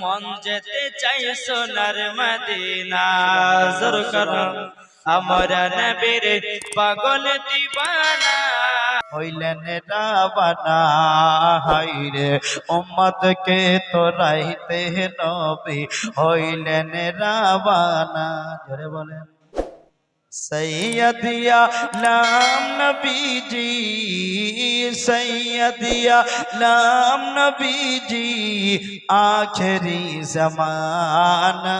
মন যেতে চাই সোনার মদিনা। জোর করো, আমার নবীর পাগল দিবানা। হইলেন রাবানা হাইরে উম্মতকে তোরাইতে নবী। হইলেন রাবানা, জোরে বলেন। সৈয়দিয়া নাম নবীজি সৈয়দিয়া নাম নবীজি আখেরি জমানা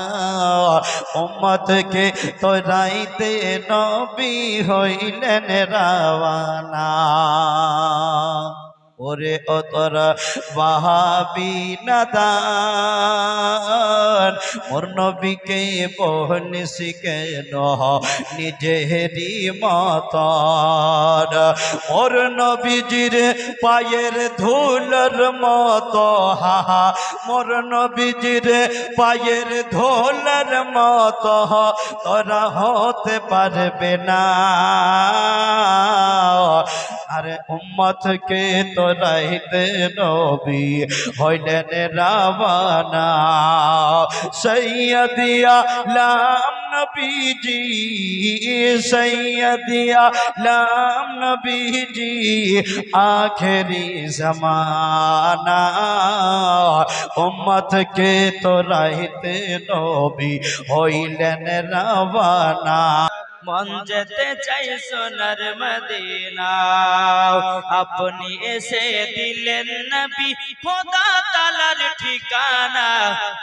উম্মতকে তোরাইতে নবী হইলেন রাওয়ানা ওরে ও তোরা বাহাবি নাদান মোর নবীকে বহন শিখেন নিজেরই মতন। মোর নবীজির পায়ের ধুলর মত হাহা মোর নবীজির পায়ের ধুলর মত, তোরা হতে পারবে না। আরে উম্মতকে তোরাইতে নবী হইলেন রাবানা। সৈয়দিয়া লাম নবীজি, সৈয়দিয়া লাম নবীজি, আখেরি জমানা। উম্মতকে তোরাইতে নবী হইলেন রাবানা। মন যেতে চাই সোনার মদিনা। আপনি এসে দিলেন নবী, খোদা তালার ঠিকানা।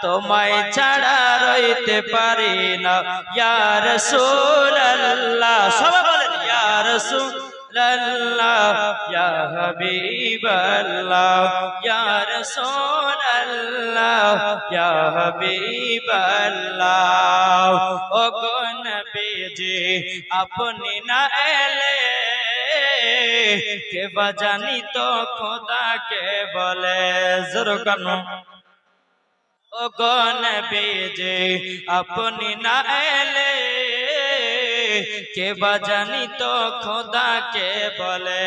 তোমায় ছাড়া রইতে পারি না। ইয়া রাসূলুল্লাহ, সবাই বলেন ইয়া রাসূলুল্লাহ ইয়া হাবিবাল্লাহ ইয়া রাসূলুল্লাহ ইয়া হাবিবাল্লাহ ও গো নবীজি আপনি না এলে কে বাজানি তো খোদাকে বলে জোর কানো ও গো নবীজি আপনি না এলে কে বা জানি তো খোদাকে বলে।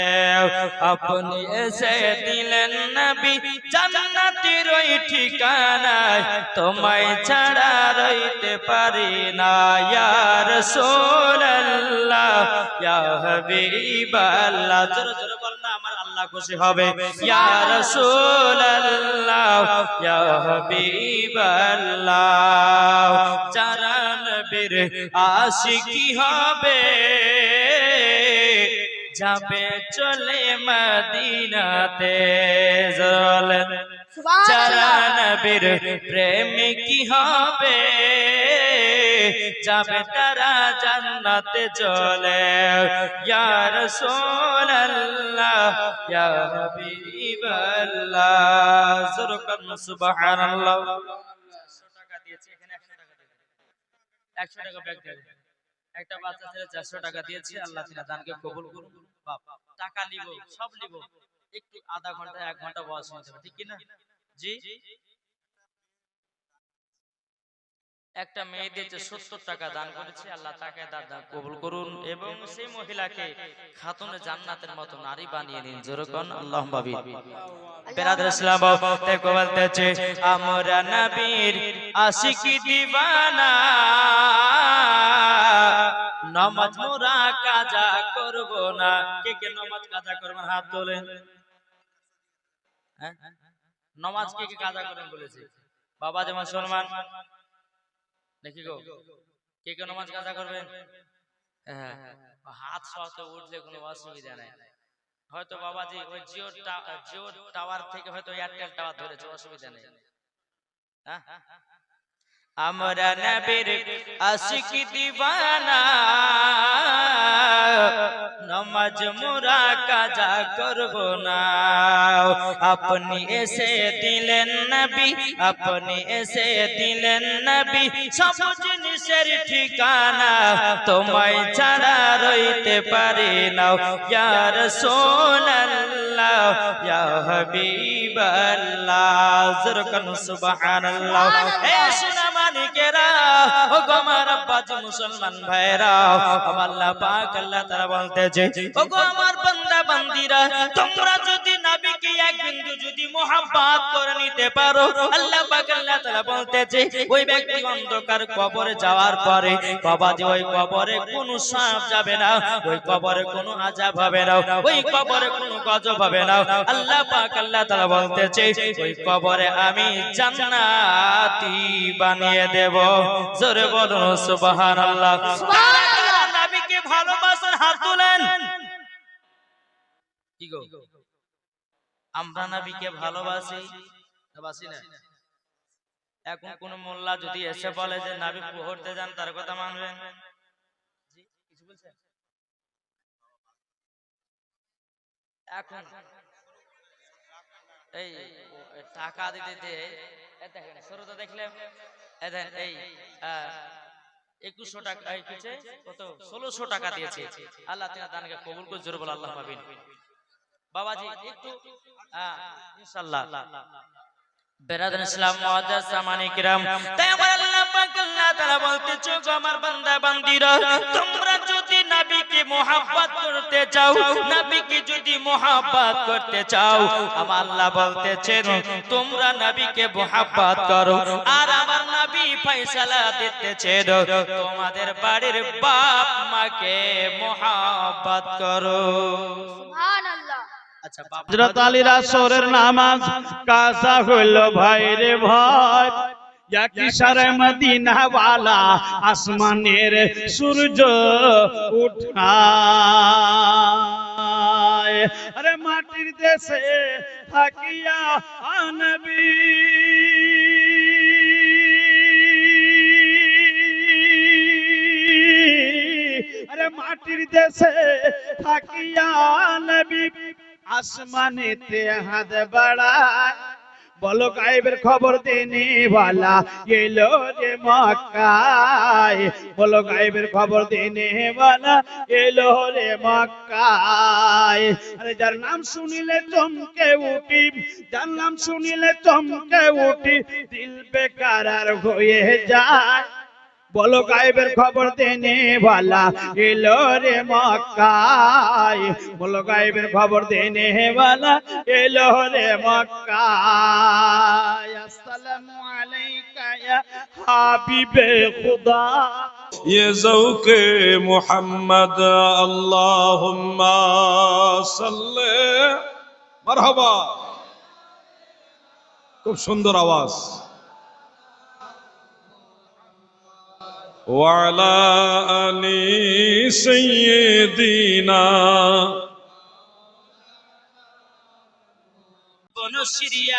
আপনি এসে দিলেন নবী, জান্নাতের ওই ঠিকানায়। তোমায় ছাড়া রইতে পারি না ইয়ার ইয়া রাসূলুল্লাহ, ইয়া হাবিবাল্লাহ। জোরে জোরে বল না, আমার আল্লাহ খুশি হবে। ইয়া রাসূলুল্লাহ, ইয়া হাবিবাল্লাহ। যারা নবীর আশিকি হবে? যাবে চলে মদিনাতে জলেন। যারা নবীর প্রেমিকি হবে? যাবে তারা জান্নাতে চলে। ইয়া রাসূলুল্লাহ ইয়া হাবিবাল্লাহ। সুবহানাল্লাহ। 100 টাকা দিয়েছি এখানে 100 টাকা দিয়েছি 100 টাকা ব্যাগ দেবে। একটা বাচ্চা ছেলে 400 টাকা দিয়েছে, আল্লাহ তাআলা দানকে কবুল করুন বাপ, টাকা নিব, সব নিব। একটু আধা ঘণ্টা এক ঘণ্টা বয়স যাবে, ঠিক কিনা? জি? একটা মেয়ে দিয়েছে সত্তর টাকা দান করেছে আল্লাহ তাকে কবুল করুন এবং সেই মহিলাকে খাতুনে জান্নাতের মতো নারী বানিয়ে নিন যেরকম আল্লাহ ভাবি বেরাদার ইসলাম বলতেছে আমরা নবীর আশিকি দিবানা। নামাজ মোরা কাজা করব না। কে কে নামাজ কাজা করবেন? হাত তোলেন। হ্যাঁ? নামাজ কে কে কাজা করবেন বলেছে? বাবা যে মুসলমান দেখি গো। কে কে নামাজ কাজা করবেন? হ্যাঁ। হাত সহতে উঠলে কোনো অসুবিধা নাই। হয়তো বাবাজি ওই জিও টা- জিও টাওয়ার থেকে হয়তো এয়ারটেল টাওয়ার ধরেছে অসুবিধা নেই। হ্যাঁ? আমরা নবীর আশিকি দিবানা। নমাজ মোরা কাজা করব না। আপনি এসে দিলেন নবী আপনি এসে দিলেন নবী সব জিনিসের ঠিকানা তোমায় ছাড়া রইতে পারি না। ইয়া রাসূলুল্লাহ ইয়া হাবিবাল্লাহ জরকান সুবহানাল্লাহ। এ সোনা মানিকেরা আমার আব্বাজি মুসলমান তোমরা যদি মোহাব্বত করে নিতে পারো। আল্লাহ পাক আল্লাহ তাআলা বলতেছে ওই ব্যক্তি অন্ধকার কবরে যাওয়ার পরে বাবাজি ওই কবরে কোনো সাপ যাবে না ওই কবরে কোনো আযাব হবে না ওই কবরে কোনো গজব হবে না। আল্লাহ পাক আল্লাহ তাআলা বলতেছে ওই কবরে আমি জান্নাতি বানিয়ে দেব। জোরে বলুন সুবহানাল্লাহ। সুবহানাল্লাহ। নবীকে ভালোবাসার হাত তুলেন। কি গো? আমরা নবীকে ভালোবাসি। না বাসি না? এখন কোন মোল্লা যদি এসে বলে যে নাবি পড়তে যান তার কথা মানবেন? এখন এই টাকা দিতে যে এ দেখেন শুরুতে দেখলে এই একুশশো টাকা কত? ষোলোশো টাকা দিয়েছে। আল্লাহ তিনি দানকে কবুল করে জোর বলে আল্লাহ পাবেন বাবাজি একটু ইনশাআল্লাহ। বেরাদান ইসলাম মুআদ্দাস সামানি তাই আমার আল্লাহ পাক আল্লাহ তাআলা বলতেছে গো আমার বান্দা বান্দিরা তোমরা যদি নবীকে মোহাব্বত করতে চাও নবীকে যদি মোহাব্বত করতে চাও আমার আল্লাহ বলতেছেন তোমরা নবীকে মোহাব্বত করো আর আমার নবী ফয়সালা দিতেছেন তোমাদের বাড়ির বাপ মাকে মোহাব্বত করো। বাপ হজরত আলীর আসরের নামাজ কাজা হইল ভাই রে ভাই। সারে মদিনা ওয়ালা আসমানের সূর্য উঠায়। আরে মাটির দেশে থাকিয়া আনবী। মাটির দেশে থাকিয়া নবী আসমানেতে হাত বাড়ায় বলো গায়েবের খবর দেনে वाला এলো রে মক্কায় বলো গায়েবের খবর দেনে वाला এলো রে মক্কায় আরে যার নাম শুনিলে চমকে উঠি যার নাম শুনিলে চমকে উঠি দিল বেকারার হয়ে যায় বলো গায়েবের খবর দেনে वाला এলো রে মক্কায় বলো গায়েবের খবর দেনে वाला এলো রে মক্কায় আসসালামু আলাইকা ইয়া হাবিবে খুদা ये ذوق मोहम्मद اللهم صل মারহাবা খুব সুন্দর আওয়াজ وعلى آل سيدنا কোন সিরিয়াল কাজা নাই